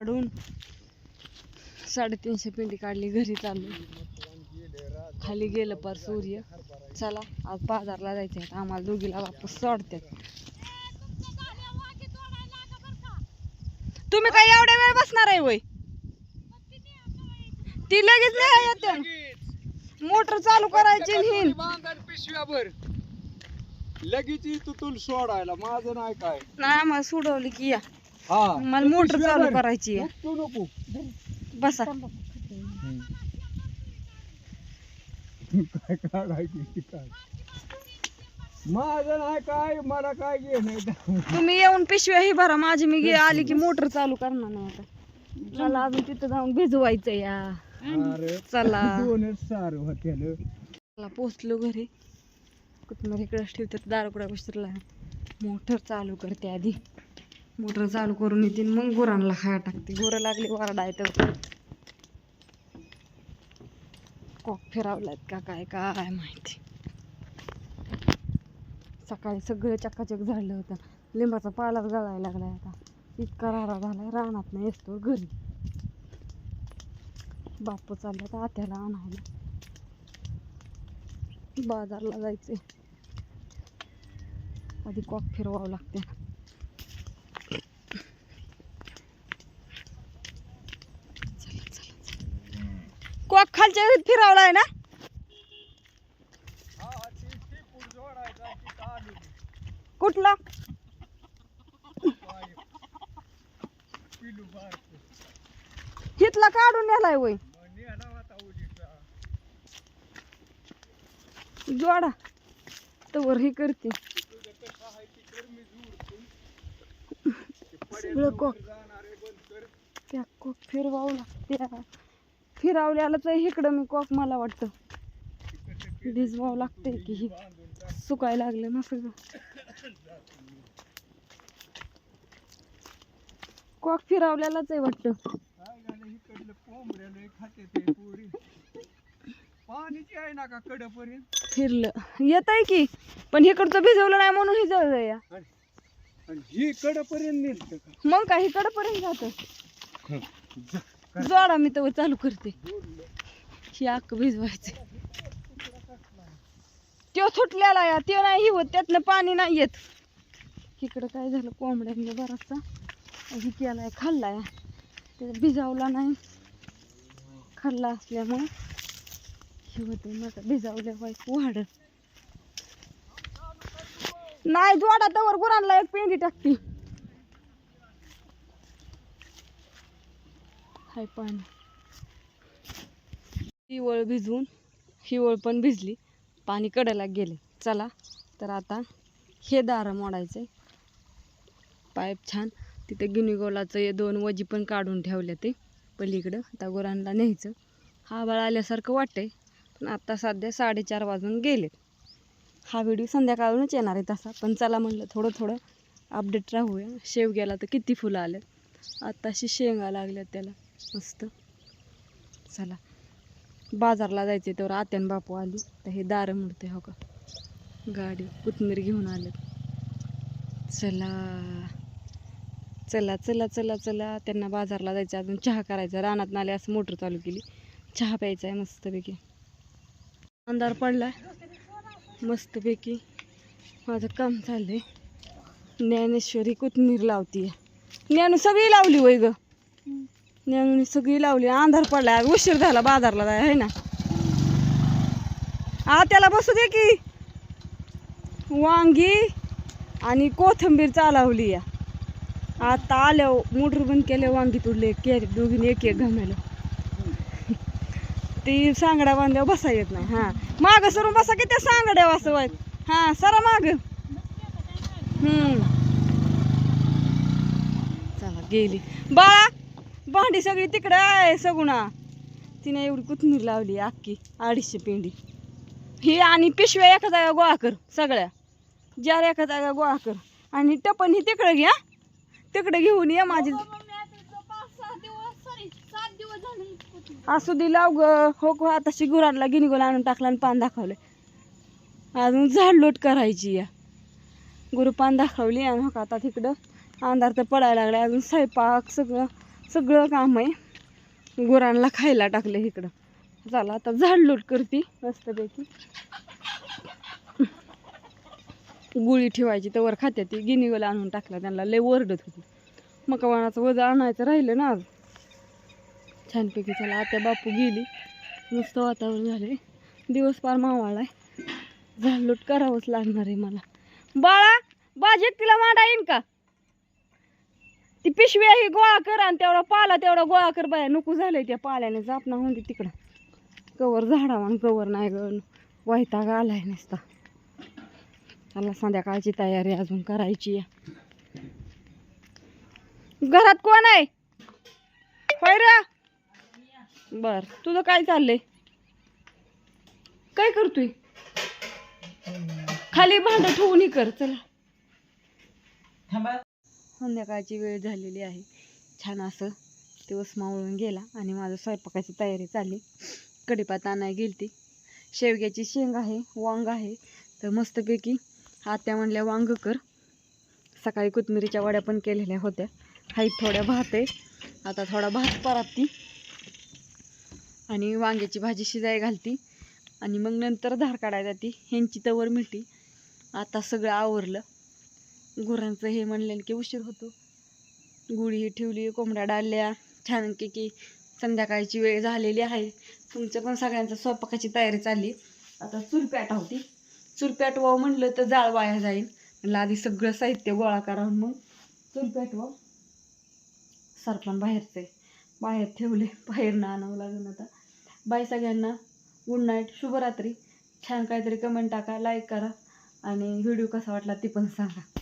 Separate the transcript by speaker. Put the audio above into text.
Speaker 1: काढून साडेतीनशे पिंडी काढली घरी चालू खाली गेलं पार सूर्य. चला आज बाजारला जायचं आहे आम्हाला दोघीला वापस सोडतात तुम्ही काय एवढ्या वेळ बसणार आहे वय ती लगेच नाही येते. मोटर चालू करायची
Speaker 2: पिशव्याभर लगेच तू तुला सोडायला. माझं नाही काय.
Speaker 1: नाही आम्हाला सोडवली की या. मला मोटर चालू. करायची आहे.
Speaker 2: तू नको.
Speaker 1: बसा.
Speaker 2: काय काढायची काय माझं नाही काय मला काय घे नाही
Speaker 1: तुम्ही येऊन पिशव्या ही भरा. माझी मी गे आली की मोटर चालू करणार नाही आता. चला अजून तिथं जाऊन भिजवायचं या.
Speaker 2: अरे
Speaker 1: चला.
Speaker 2: दोनच सार होत्याल
Speaker 1: चला पोचलो घरी. कुठं इकडंच ठेवतात दाराकडा बसला मोटर चालू करते आधी. मोटर चालू करून येते मग गुरांना खाया टाकते. गुरं लागली वरडाय तर कॉक फिरावलायत का काय काय माहिती. सकाळी सगळं चक्काचक झालं होतं. लिंबाचा पालाच गळायला लागलाय आता. इतका रारा झालाय रानात नाही येतो घरी. बापू चालला तर आत्याला आणायला. बाजारला जायचे आधी कॉक फिरवावं लागते कोक खालच्या वेळेत फिरवलाय ना? कुठला? हितला काढून नेलाय वय. जोडा. तवर हे करते. सगळं कोक. त्या कॉक फिरवावं लागते फिरावल्याला तर इकडं मी कॉक मला वाटतं. भिजवावं लागतंय की ही. सुकायला लागलं ना सगळं. कॉक फिरावल्यालाच आहे वाटतं.
Speaker 2: काय कडपर्यंत
Speaker 1: फिरलं. येत आहे की पण इकडचं भिजवलं नाही म्हणून ही जळ या.
Speaker 2: ही कडपर्यंत
Speaker 1: मग काही पर्यंत जातं. जोडा मी तर चालू करते. ही अक्क भिजवायचे. त्यो सुटलेला या त्यो नाही हिवत होत त्यातलं पाणी नाही येत. इकडं काय झालं कोंबड्यांनी बराचसा ही केलाय खाल्लाय. ते भिजावला नाही खाल्ला असल्यामुळे हे होते मग भिजावल्या वाईट वाढ. नाही जोडा तवर गुरांना एक पेंडी टाकती. हाय पाणी हिवळ भिजवून हिवळ पण भिजली. पाणी कडायला गेले. चला तर आता हे दारं मोडायचे पाईप छान. तिथे गिनीगोलाचं हे दोन वजी पण काढून ठेवले ते पलीकडं. आता गुरांना न्यायचं. हा बाळ आल्यासारखं वाटतंय पण आत्ता सध्या साडेचार वाजून गेले हा व्हिडिओ संध्याकाळूनच येणार आहे तसा पण चला म्हणलं थोडं थोडं अपडेट राहूया. शेवग्याला तर किती फुलं आल्यात आत्ताशी शेंगा लागल्यात त्याला. मस्त. चला. बाजारला जायचे तर आत्यान बापू आली. तर हे दारं मिळते हो का? गाडी कोथमीर घेऊन आले चला. चला चला चला चला. त्यांना बाजारला जायचं अजून चहा करायचा. रानात नाले असं मोटर चालू केली. चहा प्यायचा आहे मस्तपैकी. अंधार पडलाय. मस्तपैकी. माझं काम चाललंय. ज्ञानेश्वरी कोथमीर लावती ज्ञानू सगळी लावली वय ग. ज्ञानूने सगळी लावली. अंधार पडला. उशीर झाला बाजारला जाय आहे ना? आ त्याला बसू दे की. वांगी आणि कोथंबीर चालवली या. आता आल्या मोटर बंद केले वांगी तुडले. के दोघीने एक एक घामायला ती सांगड्या बांधल्यावर बसा येत नाही. हा. माग सरून बसा की त्या सांगड्या वाईट हा सरा माग. हम्म. चला गेली. बाळा भांडी सगळी तिकडे आहे सगुणा. तिने एवढी कोथमीर लावली अख्खी अडीचशे पेंडी. ही आणि पिशव्या एका जागा गोळा कर सगळ्या. जार एका जागा गोळा कर. आणि टपन ही तिकडे घ्या तिकडे घेऊन ये माझी. असू दे लाव ग. हो को आता गुरांना गिनीगोला आणून टाकला आणि पान दाखवले अजून झाड लोट करायची या. गुरु पान दाखवली आणि हो का आता तिकडं अंधार तर पडायला लागला अजून स्वयंपाक सगळं सगळं काम आहे. गुरांना खायला टाकलं इकडं. चला आता झाडलोट करते मस्तपैकी. गुळी ठेवायची तर वर खात्या ती गिनीगोला आणून टाकला त्यांना लय ओरडत होती. मकावानाचं वजन आणायचं राहिलं ना आज. छानपैकी चला आता बापू गेली. मस्त वातावरण झाले दिवस पार आहे झाडलोट करावंच लागणार आहे मला. बाळा बाजेत तिला मांडा येईन का? ती पिशवी ही गोळा कर आणि तेवढा पाला तेवढा गोळा कर बाया. नको झालंय त्या पाल्याने जापना होऊन दे तिकडं. कवर झाडावा आणि कवर नाही ग. वैताग आलाय नसता. त्याला संध्याकाळची तयारी अजून करायची घरात कोण आहे? होय रे. बर तुझं काय चाललंय? काय करतोय? खाली भांड ठेवून ही कर चला. संध्याकाळची वेळ झालेली आहे. छान असं दिवस मावळून गेला आणि माझं स्वयंपाकाची तयारी चालली. कढीपात आणाय ती शेवग्याची शेंग आहे वांग आहे. तर मस्तपैकी आत्या म्हणल्या वांग कर. सकाळी कोथमिरीच्या वड्या पण केलेल्या होत्या. हाईत थोड्या भात आहे. आता थोडा भात परातती आणि वांग्याची भाजी शिजाय घालती. आणि मग नंतर धार काढायला ती ह्यांची तवर मिळती. आता सगळं आवरलं. गुरांचं हे म्हणलं की उशीर होतो. गुढी ठेवली कोंबड्या डाळल्या की संध्याकाळची वेळ झालेली आहे. तुमचं पण सगळ्यांचं स्वयंपाकाची तयारी चालली. आता चुलप्याट होती. चुलप्याट वाव म्हणलं तर जाळ वाया जाईल म्हणलं आधी सगळं साहित्य गोळा करावं मग चुलप्याट वाव सरपण बाहेरचं. आहे बाहेर ठेवले बाहेरनं आणावं लागेल आता. बाय सगळ्यांना गुड नाईट शुभरात्री. छान काहीतरी कमेंट टाका लाईक करा. आणि व्हिडिओ कसा वाटला ते पण सांगा.